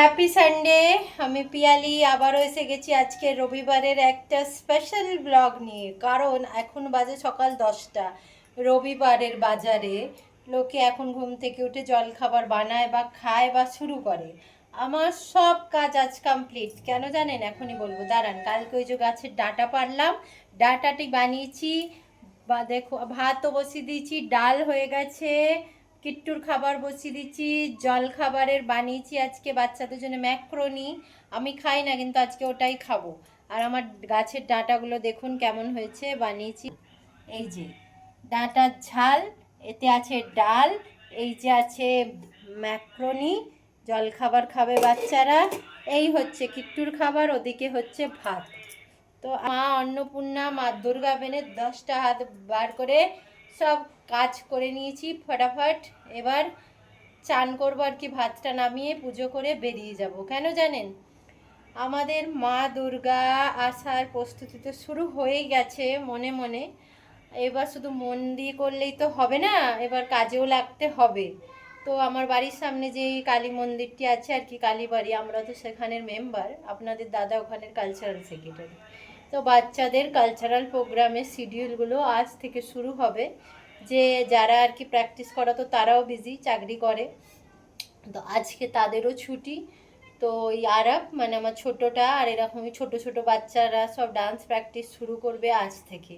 Happy Sunday আমি পিয়ালি, আবারও এসে গেছি আজকে রবিবারের একটা স্পেশাল ব্লগ নিয়ে। কারণ এখন বাজে সকাল দশটা, রবিবারের বাজারে লোকে এখন ঘুম থেকে উঠে জল খাবার বানায় বা খায় বা শুরু করে। আমার সব কাজ আজ কমপ্লিট কেন জানেন? এখনই বলব। দাঁড়ান, কালকে ওই যে গাছের ডাটা পারলাম ডাটাটি বানিয়েছি, বা দেখো, ভাতও বসিয়ে দিয়েছি, ডাল হয়ে গেছে কিট্টুর খাবার বসিয়ে দিচ্ছি, জল খাবারের বানিয়েছি আজকে বাচ্চাদের জন্য ম্যাক্রোনি। আমি খাই না, কিন্তু আজকে ওটাই খাব। আর আমার গাছের ডাঁটাগুলো দেখুন কেমন হয়েছে, বানিয়েছি। এই যে, ডাঁটার ঝাল, এতে আছে ডাল, এই যে আছে ম্যাক্রোনি, জল খাবার খাবে বাচ্চারা। এই হচ্ছে কিট্টুর খাবার, ওদিকে হচ্ছে ভাত। তো মা অন্নপূর্ণা মা দুর্গা বেনের দশটা হাত বার করে সব কাজ করে নিয়েছি ফটাফট। এবার চান করব আর কি, ভাতটা নামিয়ে পুজো করে বেরিয়ে যাব। কেন জানেন? আমাদের মা দুর্গা আসার প্রস্তুতি তো শুরু হয়েই গেছে মনে মনে। এবার শুধু মন দিয়ে করলেই তো হবে না, এবার কাজেও লাগতে হবে। তো আমার বাড়ির সামনে যে কালী মন্দিরটি আছে আর কি, কালীবাড়ি, আমরা তো সেখানের মেম্বার আপনাদের দাদা ওখানের কালচারাল সেক্রেটারি তো বাচ্চাদের কালচারাল প্রোগ্রামের শিডিউলগুলো আজ থেকে শুরু হবে। যে যারা আর কি প্র্যাকটিস করা, তো তারাও বিজি চাকরি করে। তো আজকে তাদেরও ছুটি। তো ওই আরব মানে আমার ছোটোটা আর এরকমই ছোট ছোট বাচ্চারা সব ডান্স প্র্যাকটিস শুরু করবে আজ থেকে।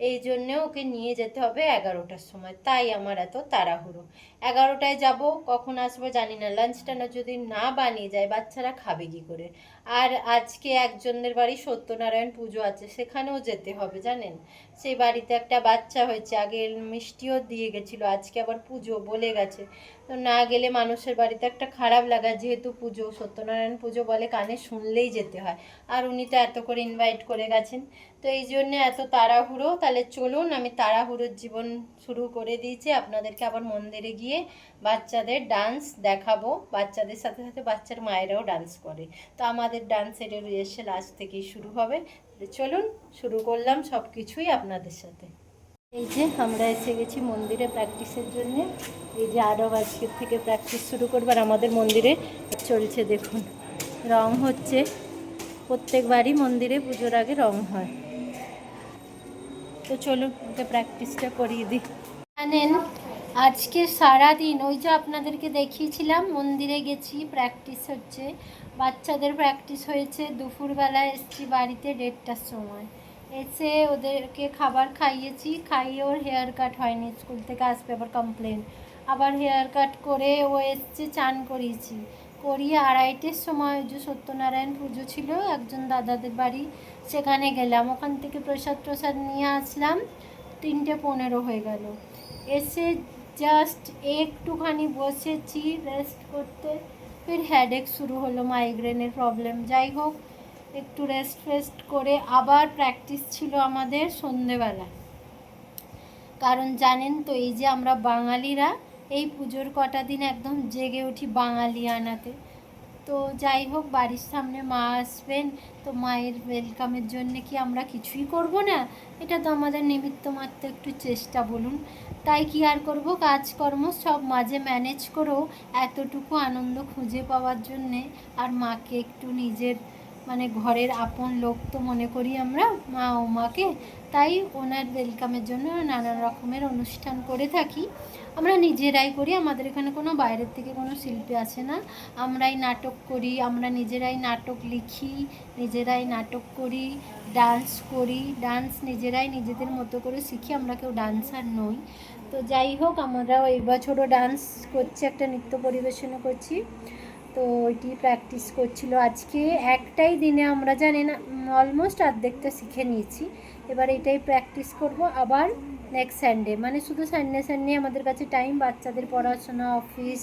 এই জন্য ওকে নিয়ে যেতে হবে এগারোটার সময়। তাই আমার এত তাড়াহুড়ো। এগারোটায় যাব, কখন আসব জানি না। লাঞ্চটা না যদি না বানিয়ে যায়, বাচ্চারা খাবে কি করে? আর আজকে একজনের বাড়ি সত্যনারায়ণ পুজো আছে, সেখানেও যেতে হবে, জানেন? সেই বাড়িতে একটা বাচ্চা হয়েছে, আগে মিষ্টিও দিয়ে গেছিল, আজকে আবার পুজো বলে গেছে। তো না গেলে মানুষের বাড়িতে একটা খারাপ লাগা, যেহেতু পুজো, সত্যনারায়ণ পুজো বলে কানে শুনলেই যেতে হয়। আর উনি তো এত করে ইনভাইট করে গেছেন। তো এই জন্যে এত তাড়াহুড়ো তাহলে চলুন আমি তাড়াহুড়োর জীবন শুরু করে দিয়েছি। আপনাদেরকে আবার মন্দিরে গিয়ে বাচ্চাদের ডান্স দেখাবো। বাচ্চাদের সাথে সাথে বাচ্চার মায়েরাও ডান্স করে। তো আমাদের ডান্সের রিহার্সেল আজ থেকেই শুরু হবে। চলুন শুরু করলাম সব কিছুই আপনাদের সাথে। এই যে আমরা এসে গেছি মন্দিরে প্র্যাকটিসের জন্য। এই যে আরও আজকের থেকে প্র্যাকটিস শুরু করবার আমাদের মন্দিরে চলছে দেখুন। রং হচ্ছে, প্রত্যেকবারই মন্দিরে পুজোর আগে রং হয়। তো চলুন ওকে প্র্যাকটিসটা করিয়ে দিই। জানেন, আজকে সারাদিন ওই যে আপনাদেরকে দেখিয়েছিলাম, মন্দিরে গেছি প্র্যাকটিস হচ্ছে। বাচ্চাদের প্র্যাকটিস হয়েছে, দুপুরবেলা এসছি বাড়িতে দেড়টার সময়। এসে ওদেরকে খাবার খাইয়েছি, খাইয়ে ওর হেয়ার কাট হয়নি, স্কুল থেকে আসবে আবার কমপ্লেন আবার হেয়ার কাট করে ও এসছে, চান করিয়েছি। করিয়ে আড়াইটের সময় যে সত্যনারায়ণ পুজো ছিল, একজন দাদাদের বাড়ি সেখানে গেলাম। ওখান থেকে প্রসাদ প্রসাদ নিয়ে আসলাম, তিনটে পনেরো হয়ে গেল। এসে জাস্ট একটুখানি বসেছি রেস্ট করতে। ফের হেডেক শুরু হলো মাইগ্রেনের প্রবলেম যাই হোক, একটু রেস্ট ফেস্ট করে আবার প্র্যাকটিস ছিল আমাদের সন্ধেবেলা। কারণ জানেন তো, এই যে আমরা বাঙালিরা এই পুজোর কটা দিন একদম জেগে উঠি বাঙালি আনাতে। তো যাই হোক, বাড়ির সামনে মা আসবেন, তো মায়ের ওয়েলকামের জন্য কি আমরা কিছুই করব না? এটা তো আমাদের নিমিত্ত মাত্র একটু চেষ্টা বলুন। তাই কি আর করব? কাজকর্ম সব মাঝে ম্যানেজ করেও এতটুকু আনন্দ খুঁজে পাওয়ার জন্যে আর মাকে একটু নিজের মানে ঘরের আপন লোক তো মনে করি আমরা, মা ও মাকে। তাই ওনার ওয়েলকামের জন্য নানান রকমের অনুষ্ঠান করে থাকি। আমরা নিজেরাই করি, আমাদের এখানে কোনো বাইরের থেকে কোনো শিল্পী আছে না। আমরাই নাটক করি, আমরা নিজেরাই নাটক লিখি, নিজেরাই নাটক করি ডান্স করি ডান্স নিজেরাই নিজেদের মতো করে শিখি, আমরা কেউ ডান্সার নই। তো যাই হোক আমরা এই বছরও ডান্স করছি, একটা নৃত্য পরিবেশনও করছি। তো ওইটি প্র্যাকটিস করছিল আজকে। একটাই দিনে আমরা জানি না অলমোস্ট অর্ধেকটা শিখে নিয়েছি। এবার এটাই প্র্যাকটিস করব আবার নেক্সট সানডে মানে শুধু সানডে সানডে আমাদের কাছে টাইম বাচ্চাদের পড়াশোনা অফিস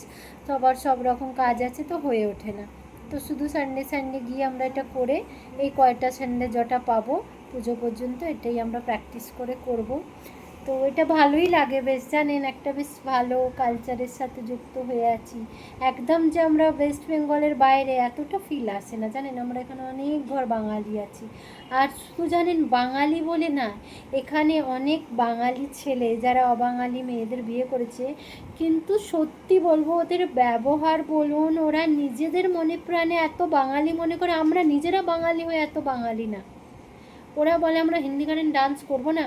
সবার সব রকম কাজ আছে, তো হয়ে ওঠে না। তো শুধু সানডে সানডে গিয়ে আমরা এটা করে এই কয়টা সানডে যটা পাবো, পুজো পর্যন্ত এটাই আমরা প্র্যাকটিস করে করব। তো এটা ভালোই লাগে বেশ জানেন, একটা বেশ ভালো কালচারের সাথে যুক্ত হয়ে আছি। একদম যে আমরা ওয়েস্ট বেঙ্গলের বাইরে এতটা ফিল আসে না, জানেন? আমরা এখানে অনেক ঘর বাঙালি আছি। আর শুধু জানেন বাঙালি বলে না, এখানে অনেক বাঙালি ছেলে যারা অবাঙালি মেয়েদের বিয়ে করেছে, কিন্তু সত্যি বলব ওদের ব্যবহার বলুন, ওরা নিজেদের মনে প্রাণে এত বাঙালি মনে করে, আমরা নিজেরা বাঙালি হয়ে এত বাঙালি না। ওরা বলে আমরা হিন্দি গানে ডান্স করব না।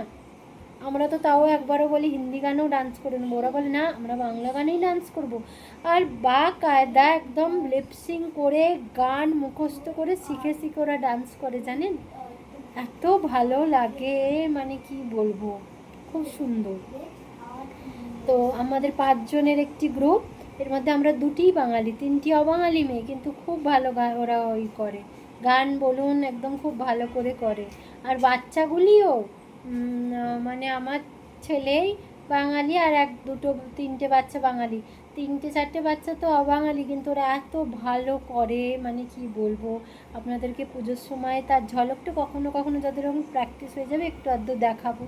আমরা তো তাও একবারও বলি হিন্দি গানেও ডান্স করে নেব। ওরা বলে, না, আমরা বাংলা গানেই ডান্স করব। আর বা কায়দা একদম লিপসিং করে গান মুখস্থ করে শিখে শিখে ওরা ডান্স করে, জানেন? এত ভালো লাগে মানে কি বলব? খুব সুন্দর। তো আমাদের পাঁচজনের একটি গ্রুপ এর মধ্যে আমরা দুটিই বাঙালি, তিনটি অবাঙালি মেয়ে, কিন্তু খুব ভালো ওরা ওই করে। গান বলুন একদম খুব ভালো করে করে। আর বাচ্চাগুলিও মানে আমার ছেলেই বাঙালি আর এক দুটো, তিনটে বাচ্চা বাঙালি। তিনটে, চারটে বাচ্চা তো অবাঙালি, কিন্তু ওরা এত ভালো করে মানে কি বলব, আপনাদেরকে পুজোর সময় তার ঝলকটা কখনো কখনো যাদের এরকম প্র্যাকটিস হয়ে যাবে, একটু আধটু দেখাবো।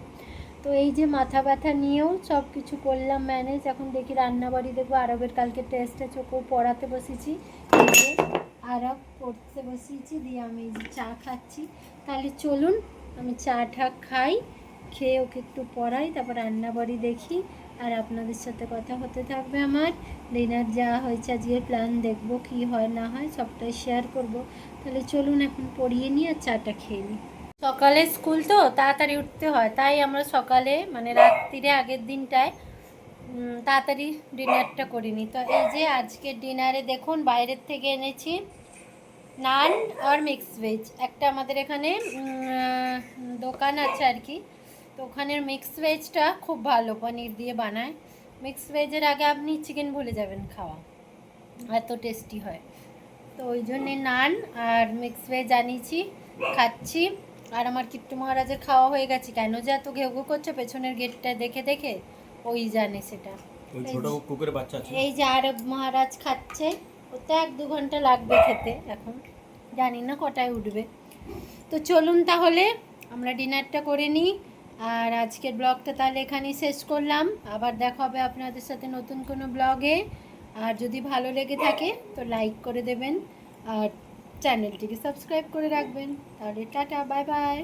তো এই যে মাথা ব্যথা নিয়েও সব কিছু করলাম ম্যানেজ এখন দেখি রান্নাবাড়ি দেখব, আরবের কালকে টেস্ট ওকেও পড়াতে বসেছি আরব পড়তে বসিয়েছি, দিয়ে আমি এই যে চা খাচ্ছি। তাহলে চলুন আমি চা টা খাই, খেয়ে ওকে একটু পড়াই, তারপর রান্নাবাড়ি দেখি, আর আপনাদের সাথে কথা হতে থাকবে আমার। ডিনার যা হয়েছে, আজকের প্ল্যান দেখব কি হয়, না হয়, সবটাই শেয়ার করব। তাহলে চলুন এখন পড়িয়ে নিই আর চাটা খেয়ে নিই। সকালে স্কুল তো, তাড়াতাড়ি উঠতে হয়, তাই আমরা সকালে মানে রাত্রিরে আগের দিনটায় তাড়াতাড়ি ডিনারটা করিনি তো এই যে আজকে ডিনারে দেখুন, বাইরের থেকে এনেছি নান আর মিক্স ভেজ একটা আমাদের এখানে দোকান আছে আর কি। তো ওখানের মিক্স ভেজটা খুব ভালো পনির দিয়ে বানায়। মিক্স ভেজের আগে আপনি চিকেন ভুলে যাবেন খাওয়া। এত টেস্টি হয়। তো ওই জন্যে নান আর মিক্স ভেজ আনিয়েছি খাচ্ছি। আর আমার কিপ্টু মহারাজের খাওয়া হয়ে গেছে। কেন যে এত ঘেউ ঘেউ করছে পেছনের গেটটা দেখে দেখে ওই জানে সেটা। এই যে আরব মহারাজ খাচ্ছে। ওতে এক দু ঘণ্টা লাগবে খেতে এখন। জানি না কটায় উঠবে। তো চলুন তাহলে, আমরা ডিনারটা করে নিই। আর আজকের ব্লগটা তাহলে এখানেই শেষ করলাম। আবার দেখা হবে আপনাদের সাথে নতুন কোনো ব্লগে। আর যদি ভালো লেগে থাকে, তো লাইক করে দেবেন। আর চ্যানেলটিকে সাবস্ক্রাইব করে রাখবেন। তাহলে টাটা, বাই বাই।